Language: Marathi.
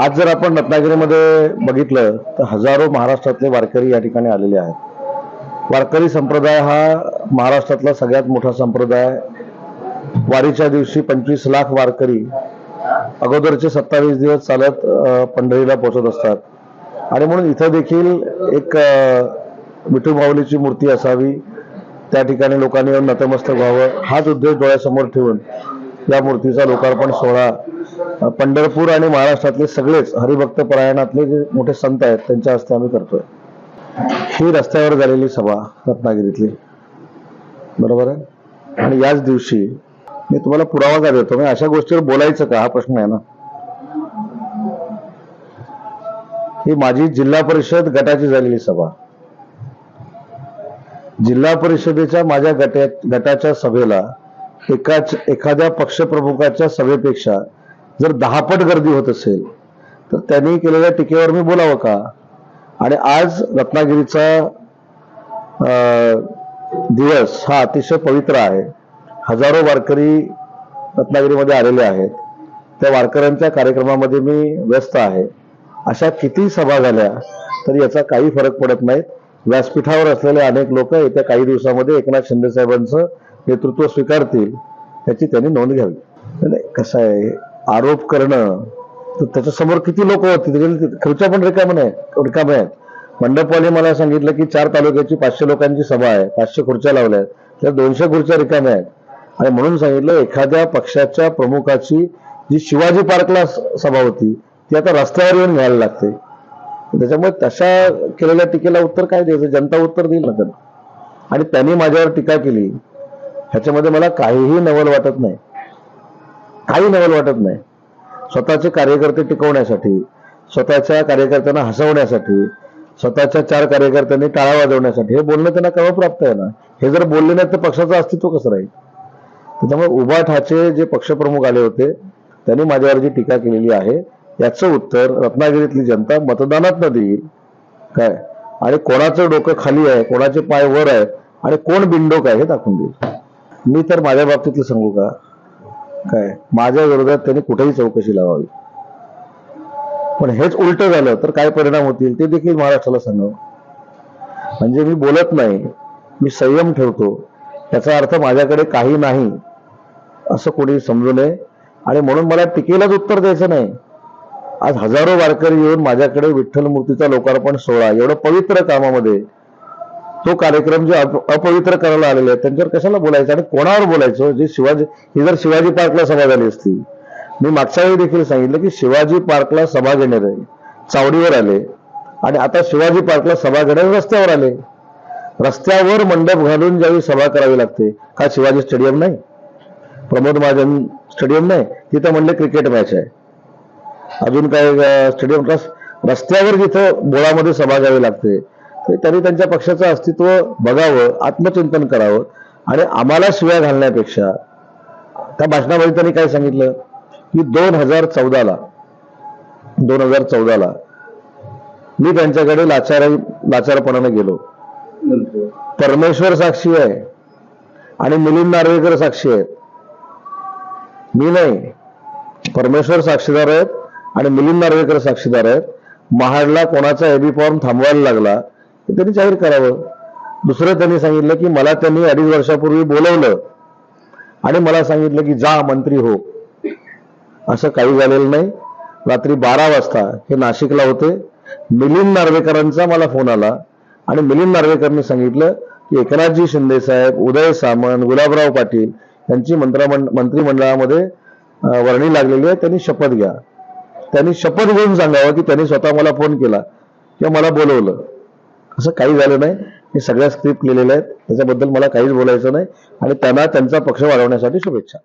आज जर आपण रत्नागिरीमध्ये बघितलं तर हजारो महाराष्ट्रातले वारकरी या ठिकाणी आलेले आहेत. वारकरी संप्रदाय हा महाराष्ट्रातला सगळ्यात मोठा संप्रदाय. वारीच्या दिवशी पंचवीस लाख वारकरी अगोदरचे सत्तावीस दिवस चालत पंढरीला पोहोचत असतात. आणि म्हणून इथं देखील एक अ, माऊलीची मूर्ती असावी. त्या ठिकाणी लोकांनी येऊन नतमस्तक व्हावं. हाच उद्देश डोळ्यासमोर ठेवून या मूर्तीचा लोकार्पण सोहळा पंढरपूर आणि महाराष्ट्रातले सगळेच हरिभक्त परायणातले जे मोठे संत आहेत त्यांच्या हस्ते आम्ही करतोय. ही रस्त्यावर झालेली सभा रत्नागिरीतली. बरोबर आहे? आणि याच दिवशी मी तुम्हाला पुरावा का देतो? मी अशा गोष्टीवर बोलायचं का? हा प्रश्न आहे ना. ही माझी जिल्हा परिषद गटाची झालेली सभा. जिल्हा परिषदेच्या माझ्या गटात गटाच्या सभेला एकाच एखाद्या पक्षप्रमुखाच्या सभेपेक्षा जर दहापट गर्दी होत असेल तर त्यांनी केलेल्या टीकेवर मी बोलावं का? आणि आज रत्नागिरीचा दिवस हा अतिशय पवित्र आहे. हजारो वारकरी रत्नागिरीमध्ये आलेले आहेत. त्या वारकऱ्यांच्या कार्यक्रमामध्ये मी व्यस्त आहे. अशा किती सभा झाल्या तरी याचा काही फरक पडत नाही व्यासपीठावर असलेले अनेक लोक येत्या काही दिवसामध्ये एकनाथ शिंदे साहेबांचं नेतृत्व स्वीकारतील याची त्यांनी नोंद घ्यावी. नाही, कसं आहे आरोप करणं तर त्याच्यासमोर किती लोक होती? खुर्च्या पण रिकाम्या नाही रिकाम आहेत. मंडपवाले मला सांगितलं की चार तालुक्याची पाचशे लोकांची सभा आहे पाचशे खुर्च्या लावल्या आहेत त्या दोनशे खुर्च्या रिकाम्या आहेत. आणि म्हणून सांगितलं एखाद्या पक्षाच्या प्रमुखाची जी शिवाजी पार्कला सभा होती ती आता रस्त्यावर येऊन घ्यायला लागते. त्याच्यामुळे तशा केलेल्या टीकेला उत्तर काय द्यायचं? जनता उत्तर देईल ना त्यांना. आणि त्यांनी माझ्यावर टीका केली ह्याच्यामध्ये मला काहीही नवल वाटत नाही. काही नवल वाटत नाही. स्वतःचे कार्यकर्ते टिकवण्यासाठी स्वतःच्या कार्यकर्त्यांना हसवण्यासाठी स्वतःच्या चार कार्यकर्त्यांनी टाळा वाजवण्यासाठी हे बोलणं त्यांना क्रमप्राप्त आहे ना? हे जर बोलले नाही तर पक्षाचं अस्तित्व कसं राहील? त्याच्यामुळे उभाठाचे जे पक्षप्रमुख आले होते त्यांनी माझ्यावर जी टीका केलेली आहे याचं उत्तर रत्नागिरीतली जनता मतदानात न देईल. काय? आणि कोणाचं डोकं खाली आहे कोणाचे पाय वर आहे आणि कोण बिंडोक आहे हे दाखवून देईल. मी तर माझ्या बाबतीतलं सांगू का? काय? माझ्या विरोधात त्यांनी कुठेही चौकशी लावावी. पण हेच उलट झालं तर काय परिणाम होतील ते देखील महाराष्ट्राला सांगावं. म्हणजे मी बोलत नाही मी संयम ठेवतो. याचा अर्थ माझ्याकडे काही नाही असं कोणी समजू नये. आणि म्हणून मला टीकेलाच उत्तर द्यायचं नाही. आज हजारो वारकरी येऊन माझ्याकडे विठ्ठल मूर्तीचा लोकार्पण सोहळा एवढं पवित्र कामामध्ये तो कार्यक्रम जे अप- अपवित्र करायला आलेले आहेत त्यांच्यावर कशाला बोलायचं? आणि कोणावर बोलायचं? जे शिवाजी ही जर शिवाजी पार्कला सभा झाली असती मी मागच्या वेळी देखील सांगितलं की शिवाजी पार्कला सभा घेणारे चावडीवर आले आणि आता शिवाजी पार्कला सभा घेणारे रस्त्यावर आले. रस्त्यावर मंडप घालून ज्यावेळी सभा करावी लागते का शिवाजी स्टेडियम नाही? प्रमोद महाजन स्टेडियम नाही तिथं म्हणले क्रिकेट मॅच आहे. अजून काय स्टेडियम रस रस्त्यावर जिथं बोळामध्ये सभा घ्यावी लागते तर त्यांनी त्यांच्या पक्षाचं अस्तित्व बघावं आत्मचिंतन करावं. आणि आम्हाला शिव्या घालण्यापेक्षा त्या भाषणामध्ये त्यांनी काय सांगितलं? की दोन हजार चौदाला दोन हजार चौदाला मी त्यांच्याकडे लाचार लाचारपणाने गेलो. परमेश्वर साक्षी आहे आणि मिलिंद नार्वेकर साक्षी आहेत. मी नाही. परमेश्वर साक्षीदार आहेत आणि मिलिंद नार्वेकर साक्षीदार आहेत. महाडला कोणाचा एबी फॉर्म थांबवायला लागला हे त्यांनी जाहीर करावं. दुसरं त्यांनी सांगितलं की मला त्यांनी अडीच वर्षापूर्वी बोलवलं आणि मला सांगितलं की जा मंत्री हो. असं काही झालेलं नाही. रात्री बारा वाजता हे नाशिकला होते. मिलिंद नार्वेकरांचा मला फोन आला आणि मिलिंद नार्वेकरांनी सांगितलं की एकनाथजी शिंदे साहेब उदय सामंत गुलाबराव पाटील यांची मंत्रमंड मंत्रिमंडळामध्ये वर्णी लागलेली आहे. त्यांनी शपथ घ्या. त्यांनी शपथ घेऊन सांगावं की त्यांनी स्वतः मला फोन केला किंवा मला बोलवलं. असं काही झालं नाही. हे सगळ्या स्क्रिप्ट लिहिलेल्या आहेत. त्याच्याबद्दल मला काहीच बोलायचं नाही. आणि त्यांना त्यांचा पक्ष वाढवण्यासाठी शुभेच्छा.